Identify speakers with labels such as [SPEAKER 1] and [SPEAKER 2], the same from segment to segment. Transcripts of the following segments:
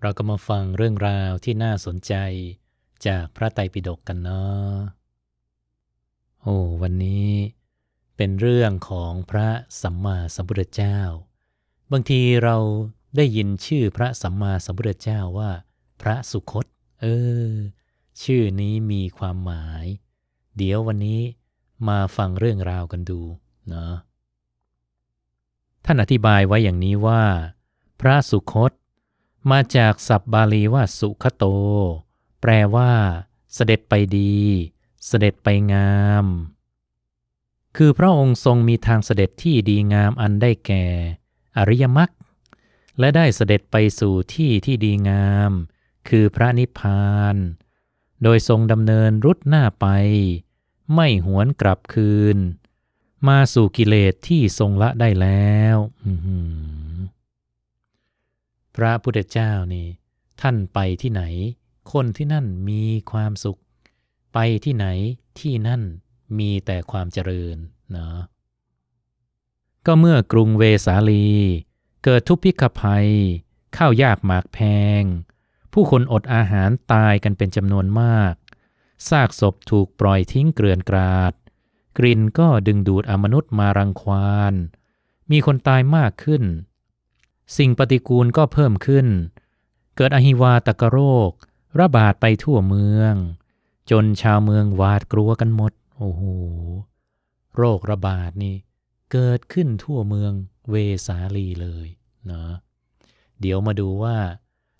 [SPEAKER 1] เราก็มาฟังเรื่องราวที่น่าสนใจจากพระไตรปิฎกกันเนาะ โอ้ วันนี้เป็นเรื่องของพระสัมมาสัมพุทธเจ้า บางทีเราได้ยินชื่อพระสัมมาสัมพุทธเจ้าว่า พระสุคต เออ ชื่อนี้มีความหมาย เดี๋ยววันนี้มาฟังเรื่องราวกันดูเนาะ ท่านอธิบายไว้อย่างนี้ว่า พระสุคต มาจากศัพท์บาลีว่าสุขโต แปลว่า เสด็จไปดี เสด็จไปงาม คือพระองค์ทรงมีทางเสด็จที่ดีงามอันได้แก่ อริยมรรคและได้เสด็จไปสู่ที่ที่ดีงาม คือพระนิพพาน โดยทรงดำเนินรุดหน้าไป ไม่หวนกลับคืน มาสู่กิเลสที่ทรงละได้แล้ว อื พระพุทธเจ้านี่ท่านไปที่ไหน คนที่นั่นมีความสุข ไปที่ไหนที่นั่นมีแต่ความเจริญเนาะก็เมื่อกรุงเวสาลี เกิดทุพพิกภัย ข้าวยากหมากแพง ผู้คนอดอาหารตายกันเป็นจำนวนมากซากศพถูกปล่อยทิ้งเกลื่อนกราด กลิ่นก็ดึงดูดอมนุษย์มารังควาน มีคนตายมากขึ้น สิ่งปฏิกูลก็เพิ่มขึ้น เกิดอหิวาตกโรค ระบาดไปทั่วเมือง จนชาวเมืองหวาดกลัวกันหมด โอ้โห โรคระบาดนี่ เกิดขึ้นทั่วเมืองเวสาลีเลยเนาะเดี๋ยวมาดูว่า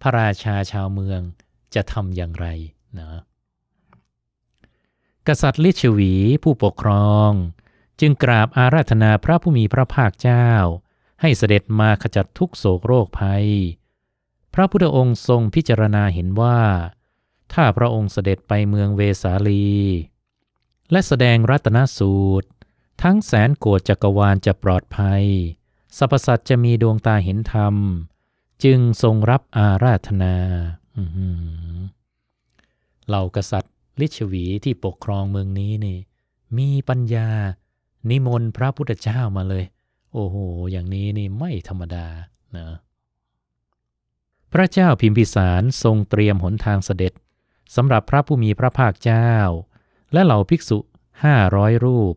[SPEAKER 1] พระราชาชาวเมืองจะทำอย่างไรนะกษัตริย์ลิชวีผู้ปกครอง จึงกราบอาราธนาพระผู้มีพระภาคเจ้า ให้เสด็จมาขจัดทุกโศกโรคภัย พระพุทธองค์ทรงพิจารณาเห็นว่า ถ้าพระองค์เสด็จไปเมืองเวสาลี และแสดงรัตนสูตร ทั้งแสนโกฏจักรวาลจะปลอดภัยสรรพสัตว์จะมีดวงตาเห็นธรรม จึงทรงรับอาราธนาเหล่ากษัตริย์ลิชวีที่ปกครองเมืองนี้นี่ มีปัญญานิมนต์พระพุทธเจ้ามาเลย โอ้โห อย่างนี้นี่ไม่ธรรมดานะพระเจ้าพิมพิสารทรงเตรียมหนทางเสด็จสำหรับพระผู้มีพระภาคเจ้า และเหล่าภิกษุห้าร้อยรูป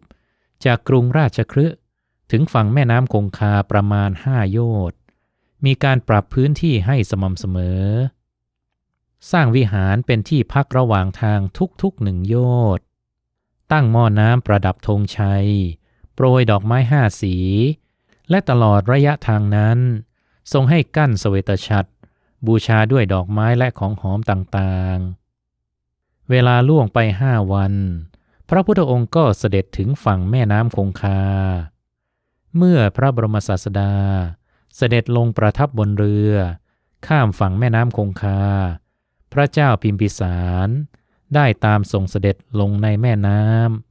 [SPEAKER 1] จากกรุงราชคฤห์ถึงฝั่งแม่น้ำคงคาประมาณห้าโยชน์มีการปรับพื้นที่ให้สม่ำเสมอ สร้างวิหารเป็นที่พักระหว่างทางทุกๆหนึ่งโยชน์ตั้งหม้อน้ำประดับธงชัย รยดอกไม้ห้าสี และตลอดระยะทางนั้น ทรงให้กั้นสเวตฉัตรบูชาด้วยดอกไม้และของหอมต่างๆ เวลาล่วงไปห้าวัน พระพุทธองค์ก็เสด็จถึงฝั่งแม่น้ำคงคา เมื่อพระบรมศาสดา เสด็จลงประทับบนเรือ ข้ามฝั่งแม่น้ำคงคา พระเจ้าพิมพิสาร ได้ตามส่งเสด็จลงในแม่น้ำ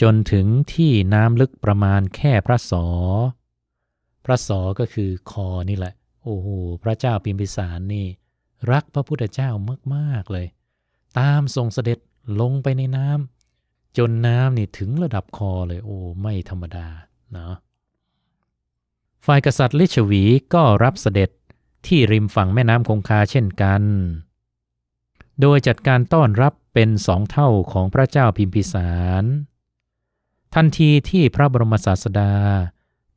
[SPEAKER 1] จนถึงที่น้ำลึกประมาณแค่พระศอพระศอก็คือคอนี่แหละ โอ้โห พระเจ้าพิมพิสารนี่ รักพระพุทธเจ้ามากๆเลย ตามส่งเสด็จลงไปในน้ำจนน้ำนี่ถึงระดับคอเลย โอ้ ไม่ธรรมดาเนาะฝ่ายกษัตริย์ลิชวีก็รับเสด็จที่ริมฝั่งแม่น้ำคงคาเช่นกัน โดยจัดการต้อนรับเป็นสองเท่าของพระเจ้าพิมพิสาร ทันทีที่พระบรมศาสดา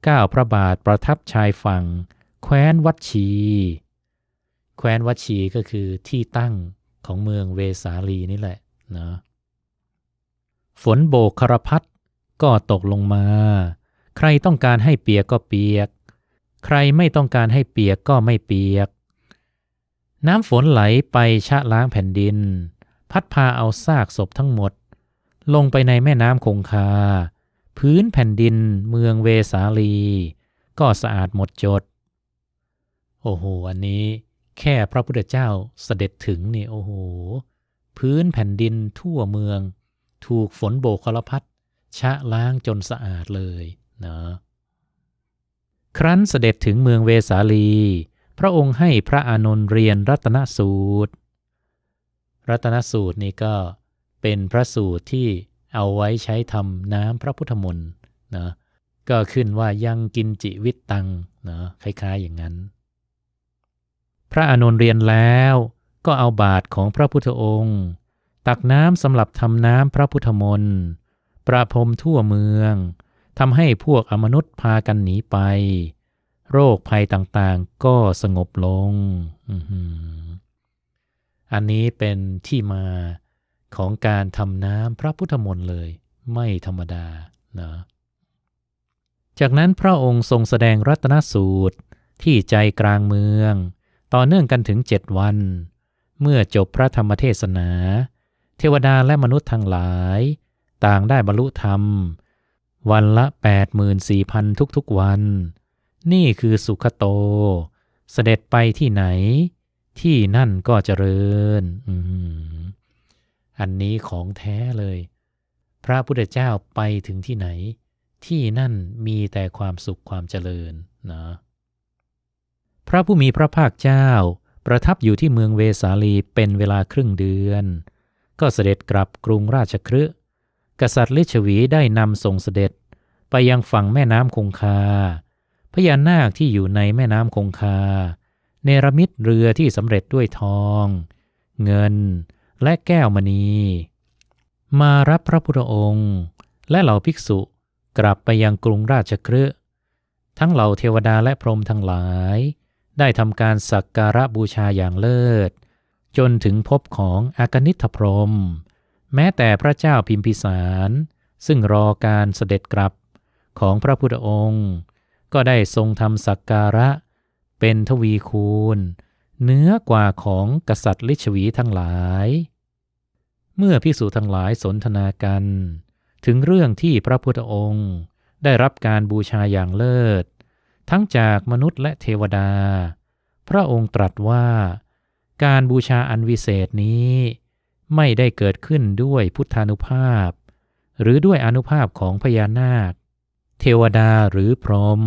[SPEAKER 1] ก้าวพระบาทประทับชายฝั่ง แคว้นวัดชี แคว้นวัดชีก็คือที่ตั้งของเมืองเวสาลีนี่แหละนะฝนโบกคารพัดก็ตกลงมา ใครต้องการให้เปียกก็เปียก ใครไม่ต้องการให้เปียกก็ไม่เปียก น้ำฝนไหลไปชะล้างแผ่นดิน พัดพาเอาซากศพทั้งหมด ลงไปในแม่น้ำคงคา พื้นแผ่นดินเมืองเวสาลี ก็สะอาดหมดจด โอ้โห อันนี้แค่พระพุทธเจ้าเสด็จถึงนี่โอ้โห พื้นแผ่นดินทั่วเมือง ถูกฝนโบกคลพัดชะล้างจนสะอาดเลยนะครั้นเสด็จถึงเมืองเวสาลี พระองค์ให้พระอานนท์เรียนรัตนสูตร รัตนสูตรนี่ก็ เป็นพระสูตรที่เอาไว้ใช้ทำน้ำพระพุทธมนต์นะก็ขึ้นว่ายังกินจิวิตตังนะคล้าย ๆอย่างนั้น พระอานนท์เรียนแล้วก็เอาบาทของพระพุทธองค์ ตักน้ำสำหรับทำน้ำพระพุทธมนต์ประพรมทั่วเมืองทำให้พวกอมนุษย์พากันหนีไป โรคภัยต่างๆก็สงบลง อันนี้เป็นที่มา ของการทำน้ำพระพุทธมนต์เลยไม่ธรรมดานะจากนั้นพระองค์ทรงแสดงรัตนสูตรที่ใจกลางเมือง ต่อเนื่องกันถึงเจ็ดวัน เมื่อจบพระธรรมเทศนา เทวดาและมนุษย์ทั้งหลาย ต่างได้บรรลุธรรม วันละ 84,000 ทุกๆวัน นี่คือสุขโต เสด็จไปที่ไหน ที่นั่นก็เจริญ อันนี้ของแท้เลย พระพุทธเจ้าไปถึงที่ไหน ที่นั่นมีแต่ความสุขความเจริญนะพระผู้มีพระภาคเจ้า ประทับอยู่ที่เมืองเวสาลีเป็นเวลาครึ่งเดือน ก็เสด็จกลับกรุงราชครืกษัตริย์ลิชวีได้นำส่งเสด็จไปยังฝั่งแม่น้ำคงคา พญานาคที่อยู่ในแม่น้ำคงคา เนรมิตเรือที่สำเร็จด้วยทอง เงิน และแก้วมณี มารับพระพุทธองค์ และเหล่าภิกษุกลับไปยังกรุงราชครืทั้งเหล่าเทวดาและพรหมทั้งหลาย ได้ทำการสักการะบูชาอย่างเลิศ จนถึงพบของอากนิทพรมแม้แต่พระเจ้าพิมพิสาร ซึ่งรอการเสด็จกลับของพระพุทธองค์ ก็ได้ทรงทำสักการะเป็นทวีคูณ เนื้อกว่าของกษัตริย์ลิชวีทั้งหลาย เมื่อพิสูจทั้งหลายสนทนากัน ถึงเรื่องที่พระพุทธองค์ได้รับการบูชาอย่างเลิศ ทั้งจากมนุษย์และเทวดา พระองค์ตรัสว่า การบูชาอันวิเศษนี้ไม่ได้เกิดขึ้นด้วยพุทธานุภาพ หรือด้วยอนุภาพของพญานาค เทวดาหรือพรหม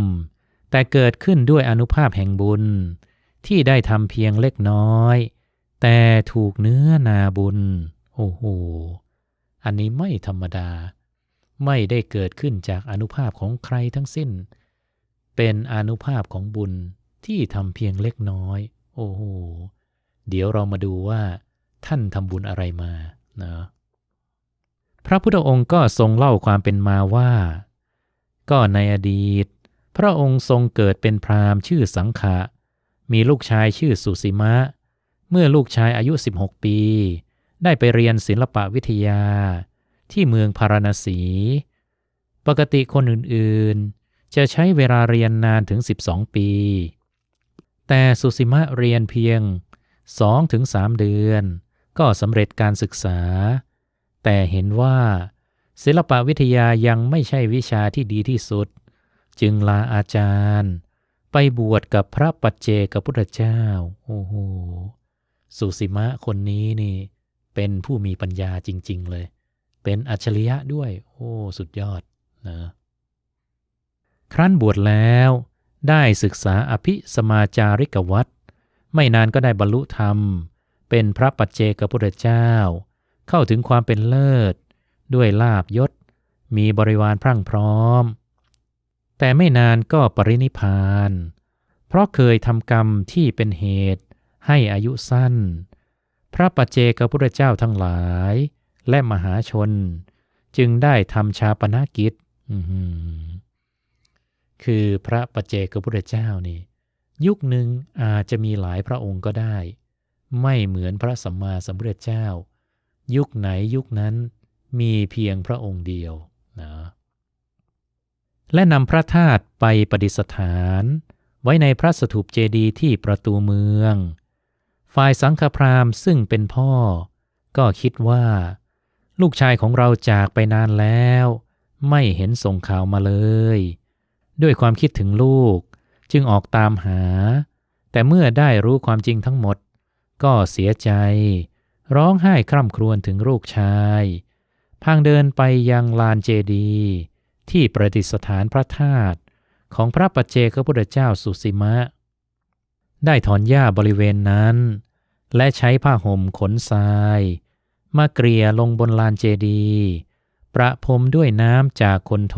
[SPEAKER 1] แต่เกิดขึ้นด้วยอนุภาพแห่งบุญ ที่ได้ทำเพียงเล็กน้อย แต่ถูกเนื้อนาบุญ โอ้โห อันนี้ไม่ธรรมดา ไม่ได้เกิดขึ้นจากอนุภาพของใครทั้งสิ้น เป็นอนุภาพของบุญที่ทำเพียงเล็กน้อย โอ้โห เดี๋ยวเรามาดูว่า ท่านทำบุญอะไรมานะพระพุทธองค์ก็ทรงเล่าความเป็นมาว่า ก็ในอดีต พระองค์ทรงเกิดเป็นพราหมณ์ชื่อสังขะ มีลูกชายชื่อสุสีมะ เมื่อลูกชายอายุ 16 ปี ได้ไปเรียนศิลปวิทยา ที่เมืองพาราณสี ปกติคนอื่นๆ จะใช้เวลาเรียนนานถึง 12 ปี แต่สุสิมะเรียนเพียง 2-3 เดือน ก็สำเร็จการศึกษา แต่เห็นว่า ศิลปวิทยายังไม่ใช่วิชาที่ดีที่สุด จึงลาอาจารย์ ไปบวชกับพระปัจเจกพุทธเจ้า โอ้โห สุสิมะคนนี้นี่ เป็นผู้มีปัญญาจริง ๆ เลย เป็นอัจฉริยะด้วย โอ้ สุดยอดนะ ครั้นบวชแล้ว ได้ศึกษาอภิสมาจาริกวัตรไม่นานก็ได้บรรลุธรรม เป็นพระปัจเจกพุทธเจ้า เข้าถึงความเป็นเลิศ ด้วยลาบยศ มีบริวารพรั่งพร้อม แต่ไม่นานก็ปรินิพาน เพราะเคยทำกรรมที่เป็นเหตุให้อายุสั้น พระปัจเจกพุทธเจ้าทั้งหลาย และมหาชน จึงได้ทำชาปนากิจ คือพระปัจเจกพุทธเจ้านี่ ยุคหนึ่งอาจจะมีหลายพระองค์ก็ได้ ไม่เหมือนพระสัมมาสัมพุทธเจ้า ยุคไหนยุคนั้นมีเพียงพระองค์เดียวนะ และนำพระธาตุไปประดิษฐาน ไว้ในพระสถูปเจดีย์ที่ประตูเมือง ฝ่ายสังฆพราหมณ์ซึ่งเป็นพ่อ ก็คิดว่า ลูกชายของเราจากไปนานแล้ว ไม่เห็นส่งข่าวมาเลย ด้วยความคิดถึงลูกจึงออกตามหา แต่เมื่อได้รู้ความจริงทั้งหมด ก็เสียใจ ร้องไห้คร่ำครวญถึงลูกชายพังเดินไปยังลานเจดีย์ ที่ประดิษฐานพระธาตุของพระปัจเจกพุทธเจ้าสุสีมะ ได้ถอนหญ้าบริเวณนั้น และใช้ผ้าห่มขนทราย มาเกลี่ยลงบนลานเจดีย์ประพรมด้วยน้ำจากคนโท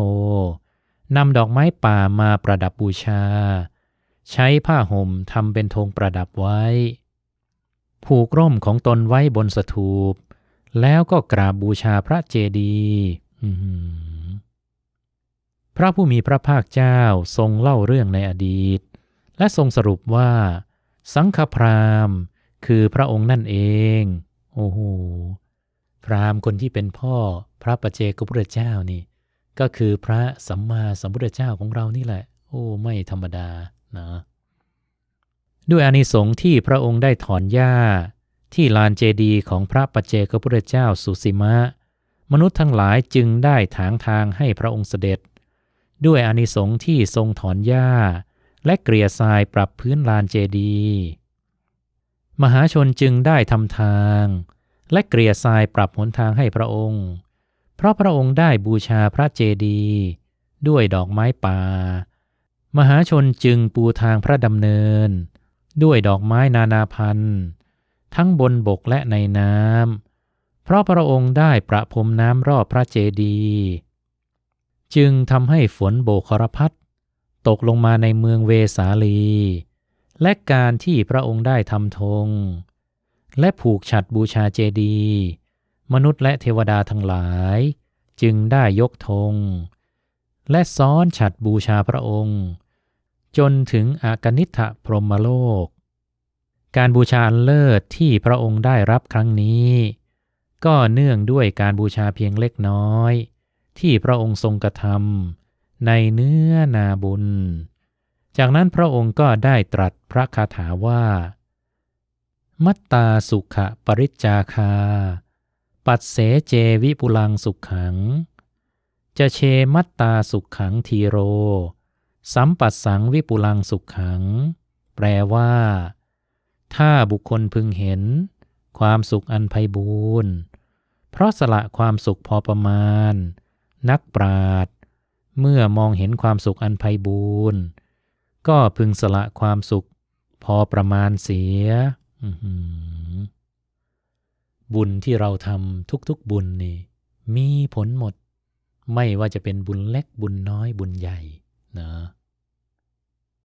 [SPEAKER 1] นำดอกไม้ป่ามาประดับบูชา ใช้ผ้าห่มทำเป็นธงประดับไว้ ผูกร่มของตนไว้บนสถูป แล้วก็กราบบูชาพระเจดีย์อื้อหือ พระผู้มีพระภาคเจ้าทรงเล่าเรื่องในอดีต และทรงสรุปว่า สังฆพราหมณ์ คือพระองค์นั่นเอง โอ้โหพราหมณ์คนที่เป็นพ่อพระประเจกพุทธเจ้านี่ ก็คือพระสัมมาสัมพุทธเจ้าของเรานี่แหละ โอ้ไม่ธรรมดานะด้วยอานิสงส์ที่พระองค์ได้ถอนหญ้า ที่ลานเจดีย์ของพระปัจเจกพุทธเจ้าสุสิมะ มนุษย์ทั้งหลายจึงได้ถางทางให้พระองค์เสด็จ ด้วยอนิสงส์ที่ทรงถอนหญ้า และเกลี่ยทรายปรับพื้นลานเจดีย์มหาชนจึงได้ทำทาง และเกลี่ยทรายปรับหนทางให้พระองค์ เพราะพระองค์ได้บูชาพระเจดีย์ด้วยดอกไม้ป่า มหาชนจึงปูทางพระดำเนิน ด้วยดอกไม้นานาพันธุ์ทั้งบนบกและในน้ำเพราะพระองค์ได้ประพรมน้ำรอบพระเจดีย์ จึงทำให้ฝนโบกครพัดตกลงมาในเมืองเวสาลี และการที่พระองค์ได้ทำธง และผูกฉัดบูชาเจดี มนุษย์และเทวดาทั้งหลาย จึงได้ยกธง และซ้อนฉัดบูชาพระองค์ จนถึงอากนิฐพรหมโลก การบูชาเลิศที่พระองค์ได้รับครั้งนี้ ก็เนื่องด้วยการบูชาเพียงเล็กน้อย ที่พระองค์ทรงกระทำในเนื้อนาบุญ จากนั้นพระองค์ก็ได้ตรัสพระคาถาว่า มัตตาสุขะปริจจาคา ปัดเสเจวิปุลังสุขขัง จะเชมัตตาสุขขังทีโร สัมปัสสังวิปุลังสุขขัง แปลว่า ถ้าบุคคลพึงเห็น ความสุขอันไพบูรณ์เพราะสละความสุขพอประมาณ นักปราดเมื่อมองเห็นความสุขอันไพบูรณ์ก็พึงสละความสุขพอประมาณเสียบุญที่เราทำทุกๆบุญนี่ มีผลหมด ไม่ว่าจะเป็นบุญเล็กบุญน้อยบุญใหญ่นะ